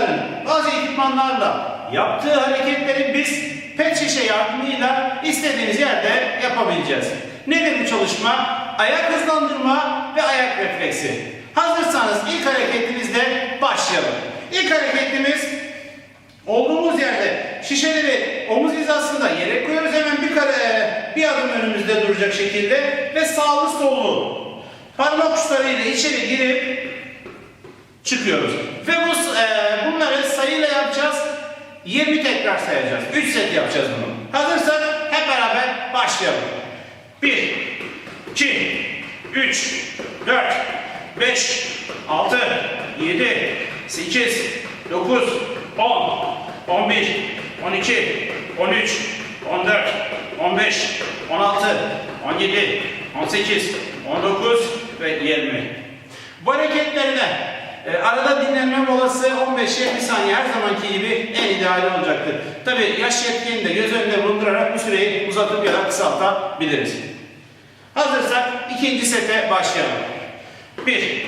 insanların bazı ekipmanlarla yaptığı hareketleri biz pet şişe yardımıyla istediğiniz yerde yapabileceğiz. Nedir bu çalışma? Ayak hızlandırma ve ayak refleksi. Hazırsanız ilk hareketimizle başlayalım. İlk hareketimiz olduğumuz yerde şişeleri omuz hizasında yere koyuyoruz. Hemen bir kare bir adım önümüzde duracak şekilde ve sağlı sollu parmak uçlarıyla içeri girip çıkıyoruz. Ve bu e, bunları sayıyla yapacağız. 20 tekrar sayacağız. 3 set yapacağız bunu. Hazırsak hep beraber başlayalım. 1 2 3 4 5 6 7 8 9 10 11 12 13 14 15 16 17 18 19 ve 20 bu hareketlerine e, arada dinlenme molası 15-20 saniye her zamanki gibi en ideali olacaktır. Tabi yaş yetkinliğini de göz önünde bulundurarak bu süreyi uzatıp ya da kısaltabiliriz. Hazırsak ikinci sete başlayalım. 1,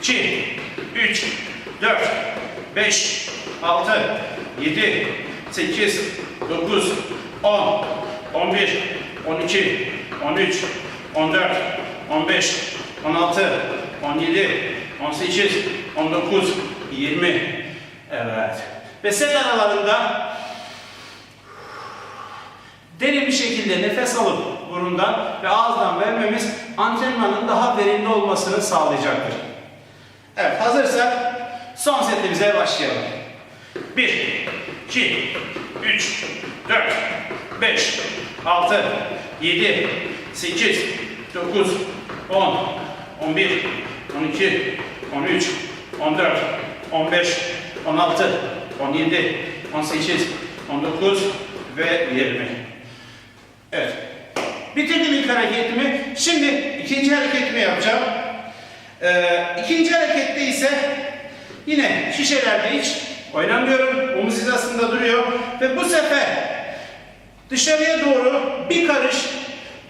2, 3, 4, 5, 6, 7, 8, 9, 10, 11, 12, 13, 14, 15, 16, 17, 18, 19, 20. Evet. Ve set aralarında derin bir şekilde nefes alıp burundan ve ağızdan vermemiz antrenmanın daha verimli olmasını sağlayacaktır. Evet hazırsak son setimize başlayalım. 1, 2, 3, 4, 5, 6, 7, 8, 9, 10, 11, 12, 13, 14, 15, 16, 17, 18, 19 ve 20. Evet. Bitirdim ilk hareketimi. Şimdi ikinci hareketimi yapacağım. Ee, ikinci harekette ise yine şişelerde hiç oynamıyorum. Omuz hizasında duruyor. Ve bu sefer dışarıya doğru bir karış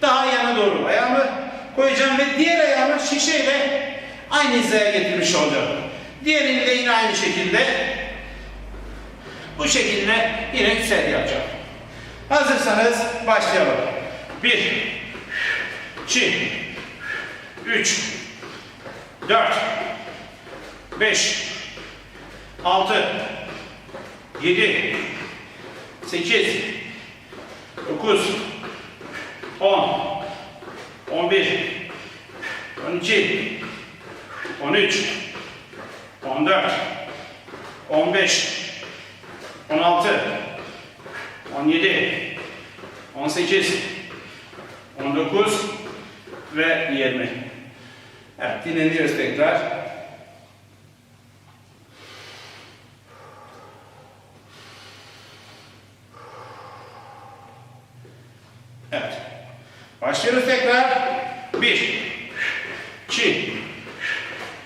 daha yana doğru ayağımı koyacağım ve diğer ayağımı şişeyle aynı hizaya getirmiş olacağım. Diğerini de yine aynı şekilde bu şekilde yine set yapacağım. Hazırsanız başlayalım. 1 2 3 4 5 6 7 8 9 10 11 12 13 14 15 16 17 18 19 ve 20 Evet dinleniyoruz tekrar. Evet. Başlıyoruz tekrar. 1 2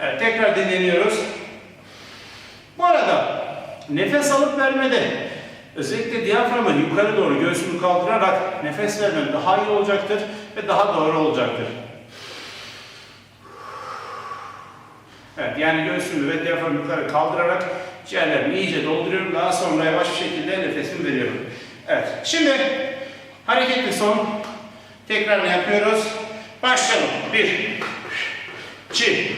Evet tekrar dinleniyoruz. Bu arada nefes alıp vermede özellikle diyaframı yukarı doğru göğsümü kaldırarak nefes vermem daha iyi olacaktır ve daha doğru olacaktır. Evet yani göğsümü ve diyaframı yukarı kaldırarak ciğerlerimi iyice dolduruyorum. Daha sonra yavaş bir şekilde nefesimi veriyorum. Evet şimdi hareketin son tekrar yapıyoruz. Başlayalım. 1 2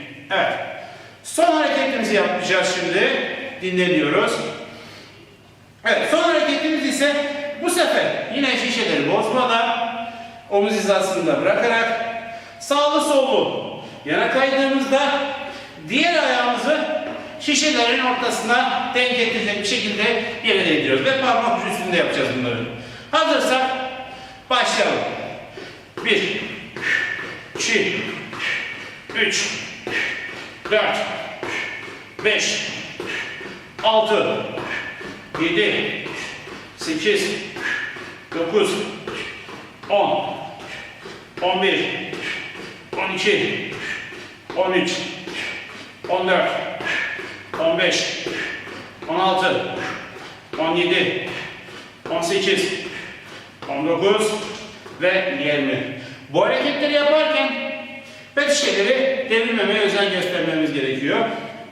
Evet. Son hareketimizi yapacağız şimdi. Dinleniyoruz. Evet, son hareketimiz ise bu sefer yine şişeleri bozmadan omuz hizasında bırakarak sağlı sollu yana kaydığımızda diğer ayağımızı şişelerin ortasına denk getirecek bir şekilde yere değdiriyoruz ve parmak üstünde yapacağız bunları. Hazırsak başlayalım. 1 2 3 4 5 6 7 8 9 10 11 12 13 14 15 16 17 18 19 ve 20. Bu hareketleri yaparken pet şişeleri devirmemeye özen göstermemiz gerekiyor.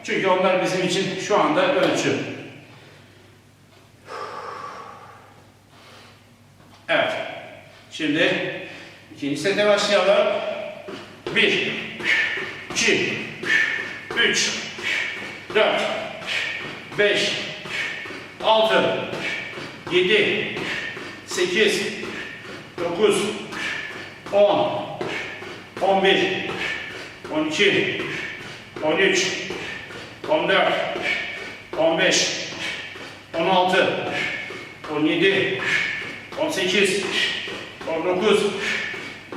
Çünkü onlar bizim için şu anda ölçü. Evet. Şimdi ikinci sete başlayalım. 1 2 3 4 5 6 7 8 9 10 11 12 13 14 15 16 17 18 19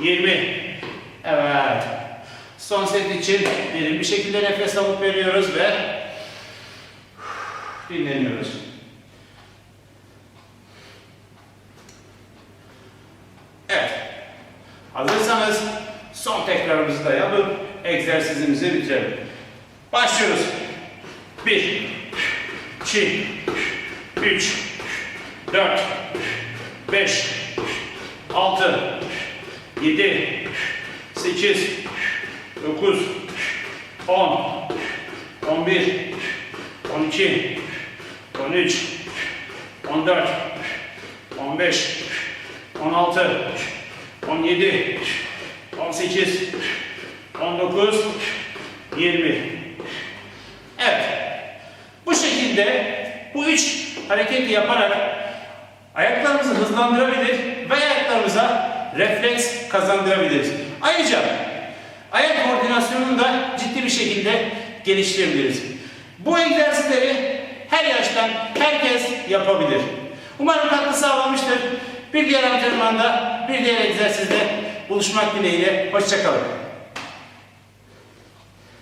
20 Evet. Son set için derin bir şekilde nefes alıp veriyoruz ve dinleniyoruz. Evet. Hazırsanız tekrarımızı da yapıp egzersizimizi bitirelim. Başlıyoruz. 1 2 3 4 5 6 7 8 9 10 11 12 13 14 15 16 17 18 19 20 Evet. Bu şekilde bu üç hareketi yaparak ayaklarımızı hızlandırabilir ve ayaklarımıza refleks kazandırabiliriz. Ayrıca ayak koordinasyonunu da ciddi bir şekilde geliştirebiliriz. Bu egzersizleri her yaştan herkes yapabilir. Umarım katkı sağlamıştır. Bir diğer antrenmanda, bir diğer egzersizde buluşmak dileğiyle. Hoşçakalın.